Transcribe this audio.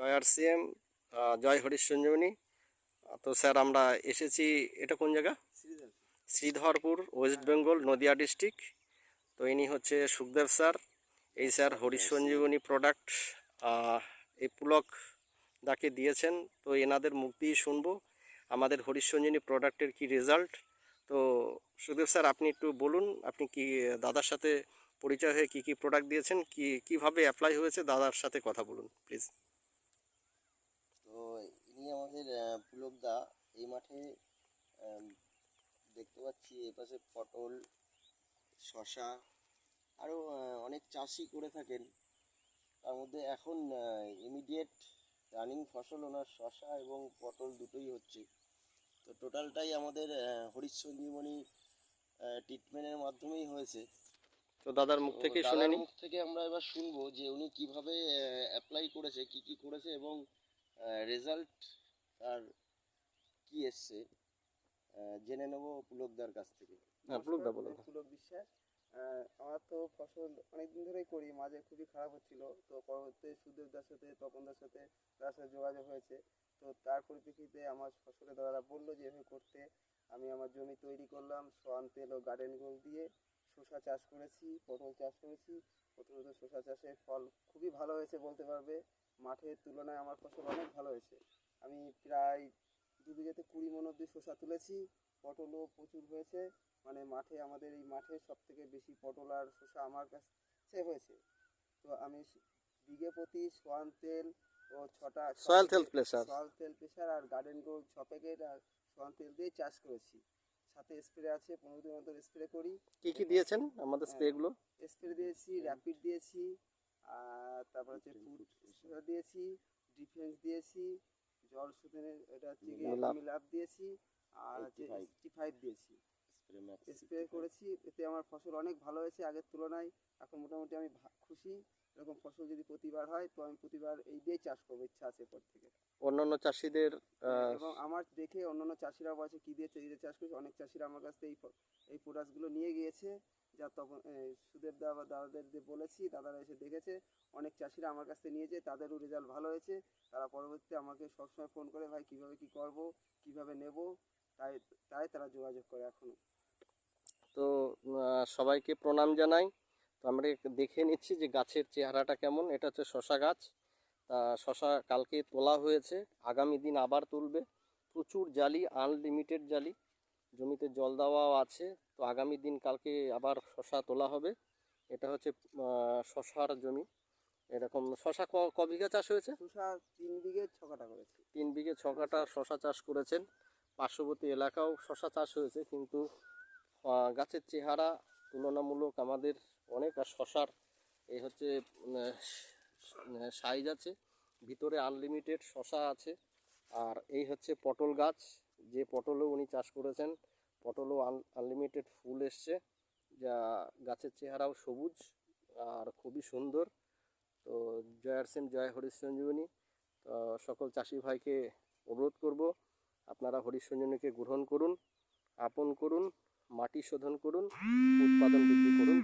জয় R C M জয় হরিশ সঞ্জীবনী। তো sir আমরা এসেছি এটা কোন জায়গা? Sridharpur West Bengal Nadia district. তো ইনি হচ্ছে সুখদেব স্যার। এই স্যার হরিশ সঞ্জীবনী প্রোডাক্ট এই পুলক দাকে দিয়েছেন তো এনাদের মুখ দিয়েই শুনব। আমাদের হরিশ সঞ্জীবনী প্রোডাক্টের কি রেজাল্ট তো সুখদেব স্যার আপনি একটু বলুন আপনি কি দাদার সাথে পরিচয় হয়ে কি কি প্রোডাক্ট দিয়েছেন? কি কীভাবে অ্যাপ্লাই হয়েছে? দাদার সাথে কথা বলুন প্লিজ তো ইনি আমাদের পুলকদা এই মাঠে দেখতে পাচ্ছি এপাশে পটল শশা আরও অনেক চাষি করে থাকেন। তার মধ্যে এখন ইমিডিয়েট রানিং ফসল ওনার শশা এবং পটল দুটোই হচ্ছে। তো টোটালটাই আমাদের হরিশ সঞ্জীবনী ট্রিটমেন্টের মাধ্যমেই হয়েছে। তো দাদার মুখ থেকে শুনে মুখ থেকে আমরা এবার শুনব যে উনি কীভাবে অ্যাপ্লাই করেছে কি কি করেছে এবং রেজাল্ট আর কি এসছে? জেনে নেব পুলকদার কাছ থেকে। হ্যাঁ পুলকদা বলুন পুলক বিশ্বাস। আমার তো ফসল অনেকদিন ধরেই করি মাঝে খুবই খারাপ হচ্ছিল। তো পরবর্তীতে সুদেবদার সাথে তপনদার সাথে তার সাথে যোগাযোগ হয়েছে। তো তার পরিপ্রেক্ষিতে আমার ফসলের দাদারা বলল যে এভাবে করতে আমি আমার জমি তৈরি করলাম সোয়ান তেল ও গার্ডেন গোল দিয়ে। শসা চাষ করেছি পটল চাষ করেছি। প্রথমত শসা চাষের ফল খুবই ভালো হয়েছে বলতে পারবে। মাঠের তুলনায় আমার ফসল অনেক ভালো হয়েছে। আমি প্রায় দু বিঘাতে কুড়ি মন অব্দি শসা তুলেছি। পটলও প্রচুর হয়েছে। মানে মাঠে আমাদের এই মাঠে সব থেকে বেশি পটল আর শসা আমার কাছে হয়েছে। তো আমি বিঘে প্রতি সোয়ান তেল ও ছটা সয়েল হেলথ প্লেসার সয়েল তেল প্রেসার আর গার্ডেন গোল্ড ছ প্যাকেট আর সোয়ান তেল দিয়ে চাষ করেছি। সাথে স্প্রে আছে পনেরো দিন অন্তর স্প্রে করি। কি কি দিয়েছেন আমাদের স্প্রেগুলো স্প্রে দিয়েছি র্যাপিড দিয়েছি আর তারপর হচ্ছে ফুড দিয়েছি ডিফেন্স দিয়েছি জল শোধনের এটা হচ্ছে মিলাপ। দিয়েছি আর হচ্ছে 85 সিক্সটি ফাইভ দিয়েছি স্প্রে স্প্রে করেছি এতে আমার ফসল অনেক ভালো হয়েছে আগের তুলনায়। এখন মোটামুটি আমি ভা- খুশি। এরকম ফসল যদি প্রতিবার হয় তো আমি প্রতিবার এই দিয়েই চাষ করব ইচ্ছা আছে এরপর থেকে। অন্যান্য চাষিদের এবং আমার দেখে অন্যান্য চাষিরা বলছে কী দিয়ে দিয়ে চাষ করেছে? অনেক চাষিরা আমার কাছ থেকে এই এই প্রোডাক্টসগুলো নিয়ে গিয়েছে যা তখন সুদেব দা বা দাদাদের যে বলেছি দাদারা এসে দেখেছে অনেক চাষিরা আমার কাছ থেকে নিয়েছে তাদেরও রেজাল্ট ভালো হয়েছে তারা পরবর্তীতে আমাকে সবসময় ফোন করে ভাই কীভাবে কী করব কীভাবে নেব? তাই তাই তারা যোগাযোগ করে এখনও তো সবাইকে প্রণাম জানাই। তো আমরা দেখে নিচ্ছি যে গাছের চেহারাটা কেমন এটা হচ্ছে শশা গাছ। শশা কালকে তোলা হয়েছে আগামী দিন আবার তুলবে। প্রচুর জালি আনলিমিটেড জালি। জমিতে জল দেওয়াও আছে তো আগামী দিন কালকে আবার শশা তোলা হবে। এটা হচ্ছে শশার জমি। এরকম শশা ক ক বিঘা চাষ হয়েছে? শসা তিন বিঘে ছ কাটা করেছি। তিন বিঘে ছ কাটা শশা চাষ করেছেন। পার্শ্ববর্তী এলাকাও শশা চাষ হয়েছে কিন্তু গাছের চেহারা তুলনামূলক আমাদের অনেক আর শশার এই হচ্ছে সাইজ আছে। ভিতরে আনলিমিটেড শশা আছে। আর এই হচ্ছে পটল গাছ। যে পটলও উনি চাষ করেছেন, পটলও আনলিমিটেড ফুল এসছে। যা গাছের চেহারাও সবুজ আর খুবই সুন্দর। তো জয় সেম, জয় হরিশ সঞ্জীবনী তো সকল চাষি ভাইকে অনুরোধ করব, আপনারা হরিশ সঞ্জীবনীকে গ্রহণ করুন, আপন করুন, মাটি শোধন করুন, উৎপাদন বৃদ্ধি করুন।